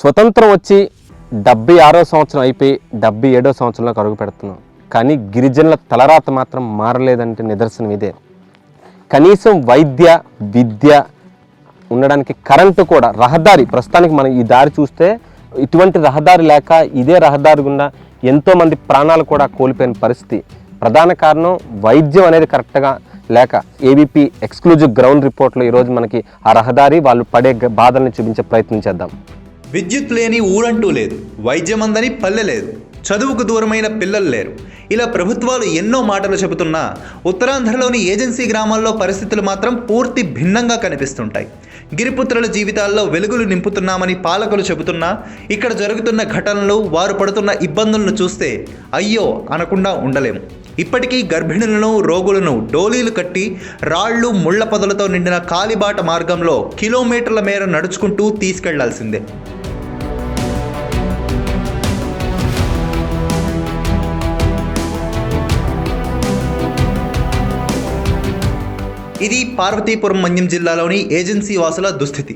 స్వతంత్రం వచ్చి డెబ్బై ఆరో సంవత్సరం అయిపోయి డెబ్బై ఏడో సంవత్సరంలోకి అడుగు పెడుతున్నాం. కానీ గిరిజనుల తలరాత మాత్రం మారలేదంటే నిదర్శనం ఇదే. కనీసం వైద్య విద్య ఉండడానికి కరెంటు కూడా రహదారి ప్రస్తుతానికి మనం ఈ దారి చూస్తే ఇటువంటి రహదారి లేక ఇదే రహదారి గుండా ఎంతోమంది ప్రాణాలు కూడా కోల్పోయిన పరిస్థితి. ప్రధాన కారణం వైద్యం అనేది కరెక్ట్గా లేక ఏబీపీ ఎక్స్క్లూజివ్ గ్రౌండ్ రిపోర్ట్లో ఈరోజు మనకి ఆ రహదారి వాళ్ళు పడే బాధల్ని చూపించే ప్రయత్నం చేద్దాం. విద్యుత్ లేని ఊరంటూ లేదు వైద్యం అందని పల్లె లేదు చదువుకు దూరమైన పిల్లలు లేరు. ఇలా ప్రభుత్వాలు ఎన్నో మాటలు చెబుతున్నా ఉత్తరాంధ్రలోని ఏజెన్సీ గ్రామాల్లో పరిస్థితులు మాత్రం పూర్తి భిన్నంగా కనిపిస్తుంటాయి. గిరిపుత్రుల జీవితాల్లో వెలుగులు నింపుతున్నామని పాలకులు చెబుతున్నా ఇక్కడ జరుగుతున్న ఘటనలు వారు పడుతున్న ఇబ్బందులను చూస్తే అయ్యో అనకుండా ఉండలేము. ఇప్పటికీ గర్భిణులను రోగులను డోలీలు కట్టి రాళ్ళు ముళ్ళ పొదలతో నిండిన కాలిబాట మార్గంలో కిలోమీటర్ల మేర నడుచుకుంటూ తీసుకెళ్ళాల్సిందే. ఇది పార్వతీపురం మన్యం జిల్లాలోని ఏజెన్సీ వాసుల దుస్థితి.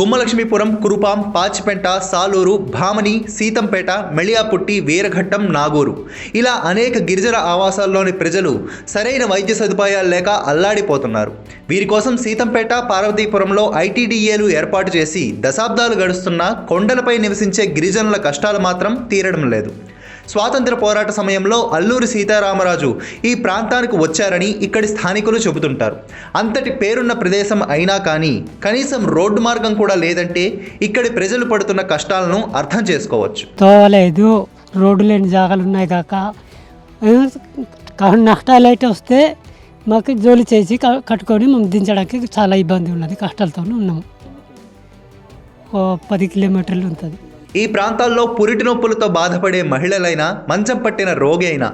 గుమ్మలక్ష్మీపురం కురుపాం పాచిపెంట సాలూరు భామని సీతంపేట మెళియాపుట్టి వీరఘట్టం నాగూరు. ఇలా అనేక గిరిజన ఆవాసాల్లోని ప్రజలు సరైన వైద్య సదుపాయాలు లేక అల్లాడిపోతున్నారు. వీరి కోసం సీతంపేట పార్వతీపురంలో ఐటీడీఏలు ఏర్పాటు చేసి దశాబ్దాలు గడుస్తున్న కొండలపై నివసించే గిరిజనుల కష్టాలు మాత్రం తీరడం లేదు. స్వాతంత్ర పోరాట సమయంలో అల్లూరి సీతారామరాజు ఈ ప్రాంతానికి వచ్చారని ఇక్కడి స్థానికులు చెబుతుంటారు. అంతటి పేరున్న ప్రదేశం అయినా కానీ కనీసం రోడ్డు మార్గం కూడా లేదంటే ఇక్కడి ప్రజలు పడుతున్న కష్టాలను అర్థం చేసుకోవచ్చు. తోలేదు రోడ్డు లేని జాగాలు ఉన్నాయి కాక. నష్టాలు అయితే వస్తే మాకు జోలి చేసి కట్టుకొని మేము దించడానికి చాలా ఇబ్బంది ఉన్నది. కష్టాలతోనే ఉన్నాము. ఓ పది కిలోమీటర్లు ఉంటుంది. ఈ ప్రాంతాల్లో పురిటి నొప్పులతో బాధపడే మహిళలైనా మంచం పట్టిన రోగి అయినా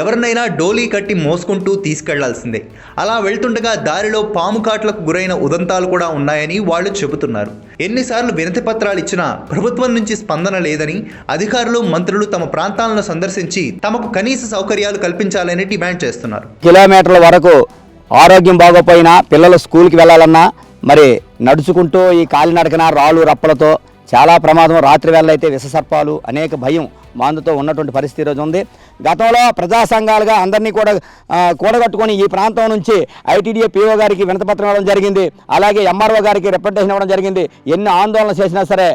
ఎవరినైనా డోలీ కట్టి మోసుకుంటూ తీసుకెళ్ళాల్సిందే. అలా వెళ్తుండగా దారిలో పాము కాట్లకు గురైన ఉదంతాలు కూడా ఉన్నాయని వాళ్ళు చెబుతున్నారు. ఎన్నిసార్లు వినతి పత్రాలు ఇచ్చినా ప్రభుత్వం నుంచి స్పందన లేదని అధికారులు మంత్రులు తమ ప్రాంతాలను సందర్శించి తమకు కనీస సౌకర్యాలు కల్పించాలని డిమాండ్ చేస్తున్నారు. కిలోమీటర్ల వరకు ఆరోగ్యం బాగోపోయినా పిల్లలు స్కూల్కి వెళ్ళాలన్నా మరి నడుచుకుంటూ ఈ కాలినడకన రాళ్ళు రప్పలతో చాలా ప్రమాదం. రాత్రి వేళ అయితే విషసర్పాలు అనేక భయం మాందుతో ఉన్నటువంటి పరిస్థితి ఈరోజు ఉంది. గతంలో ప్రజా సంఘాలుగా అందరినీ కూడా కూడగట్టుకొని ఈ ప్రాంతం నుంచి ఐటీడీఏ పీఓ గారికి వినతపత్రం ఇవ్వడం జరిగింది. అలాగే ఎంఆర్ఓ గారికి రిప్రజెంటేషన్ ఇవ్వడం జరిగింది. ఎన్ని ఆందోళన చేసినా సరే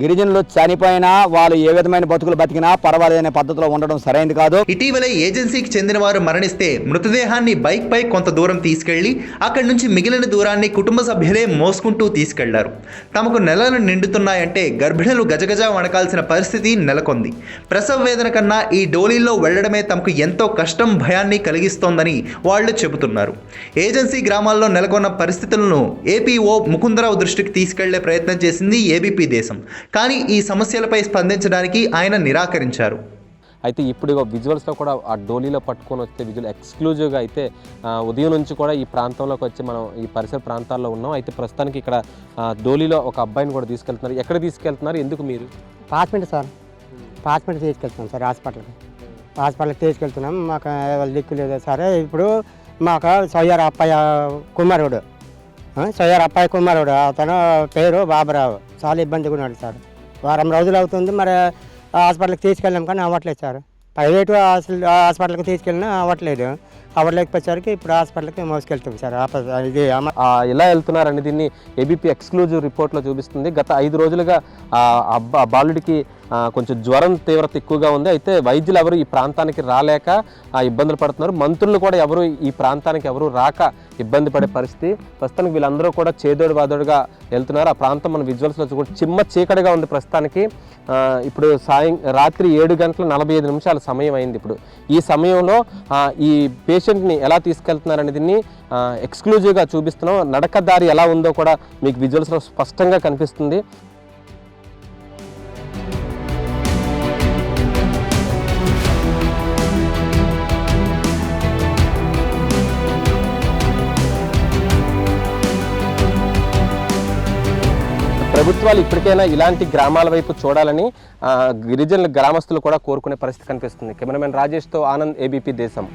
గిరిజనులు చనిపోయినా వాళ్ళు ఏ విధమైన బతుకులు బతికినా పర్వాలేదనే పద్ధతిలో ఉండడం సరైనది కాదు. ఇటీవలే ఏజెన్సీకి చెందిన వారు మరణిస్తే మృతదేహాన్ని బైక్ పై కొంత దూరం తీసుకెళ్ళి అక్కడి నుంచి మిగిలిన దూరాన్ని కుటుంబ సభ్యులే మోసుకుంటూ తీసుకెళ్ళారు. తమకు నెలలు నిండుతున్నాయంటే గర్భిణులు గజగజ వణకాల్సిన పరిస్థితి నెలకొంది. ప్రసవ వేదన కన్నా ఈ డోలీల్లో వెళ్ళడమే తమకు ఎంతో కష్టం భయాన్ని కలిగిస్తోందని వాళ్ళు చెబుతున్నారు. ఏజెన్సీ గ్రామాల్లో నెలకొన్న పరిస్థితులను ఏపీఓ ముకుందరావు దృష్టికి తీసుకెళ్ళే ప్రయత్నం చేసింది ఏబీపీ దేశం. కానీ ఈ సమస్యలపై స్పందించడానికి ఆయన నిరాకరించారు. అయితే ఇప్పుడు విజువల్స్లో కూడా ఆ డోలీలో పట్టుకొని వస్తే విజువల్ ఎక్స్క్లూజివ్గా అయితే ఉదయం నుంచి కూడా ఈ ప్రాంతంలోకి వచ్చి మనం ఈ పరిసర ప్రాంతాల్లో ఉన్నాం. అయితే ప్రస్తుతానికి ఇక్కడ డోలీలో ఒక అబ్బాయిని కూడా తీసుకెళ్తున్నారు. ఎక్కడ తీసుకెళ్తున్నారు? ఎందుకు మీరు? పాస్మెంట్ సార్. పాస్మెంట్ తీసుకెళ్తున్నాం సార్ హాస్పిటల్కి. హాస్పిటల్కి తీసుకెళ్తున్నాం. మాకు దిక్కు లేదు సరే. ఇప్పుడు మాకు సొయ్యారు అప్పయ్య కుమారుడు. సొయ్యారు అప్పాయి కుమారుడు. అతను పేరు బాబురావు. చాలా ఇబ్బందిగా ఉన్నాడు సార్. వారం రోజులు అవుతుంది మరి హాస్పిటల్కి తీసుకెళ్ళాం కానీ అవ్వట్లేదు సార్. ప్రైవేటు హాస్పిటల్ హాస్పిటల్కి తీసుకెళ్ళినా అవ్వట్లేదు. అవ్వలేకపోయేసరికి ఇప్పుడు హాస్పిటల్కి మోసుకెళ్తాం సార్. ఇది అమ- ఆ, ఎలా వెళ్తున్నారని దీన్ని ఏబీపీ ఎక్స్క్లూజివ్ రిపోర్ట్లో చూపిస్తుంది. గత ఐదు రోజులుగా ఆ అబ్బా బాలుడికి కొంచెం జ్వరం తీవ్రత ఎక్కువగా ఉంది. అయితే వైద్యులు ఎవరు ఈ ప్రాంతానికి రాలేక ఇబ్బందులు పడుతున్నారు. మంత్రులు కూడా ఎవరు ఈ ప్రాంతానికి ఎవరు రాక ఇబ్బంది పడే పరిస్థితి. ప్రస్తుతానికి వీళ్ళందరూ కూడా చేదోడు వాదోడుగా వెళ్తున్నారు. ఆ ప్రాంతం మన విజువల్స్లో చూసుకుంటే చిమ్మ చీకటిగా ఉంది ప్రస్తుతానికి. ఇప్పుడు సాయం రాత్రి ఏడు గంటల నలభై ఐదు నిమిషాల సమయం అయింది ఇప్పుడు. ఈ సమయంలో ఈ పేషెంట్ పేషెంట్ని ఎలా తీసుకెళ్తున్నారు దీన్ని ఎక్స్క్లూజివ్గా చూపిస్తున్నాం. నడక దారి ఎలా ఉందో కూడా మీకు విజువల్స్లో స్పష్టంగా కనిపిస్తుంది. ప్రభుత్వాలు ఇప్పటికైనా ఇలాంటి గ్రామాల వైపు చూడాలని గిరిజనులు గిరిజనుల గ్రామస్తులు కూడా కోరుకునే పరిస్థితి కనిపిస్తుంది. కెమెరామెన్ రాజేష్తో ఆనంద్ ఏబీపీ దేశం.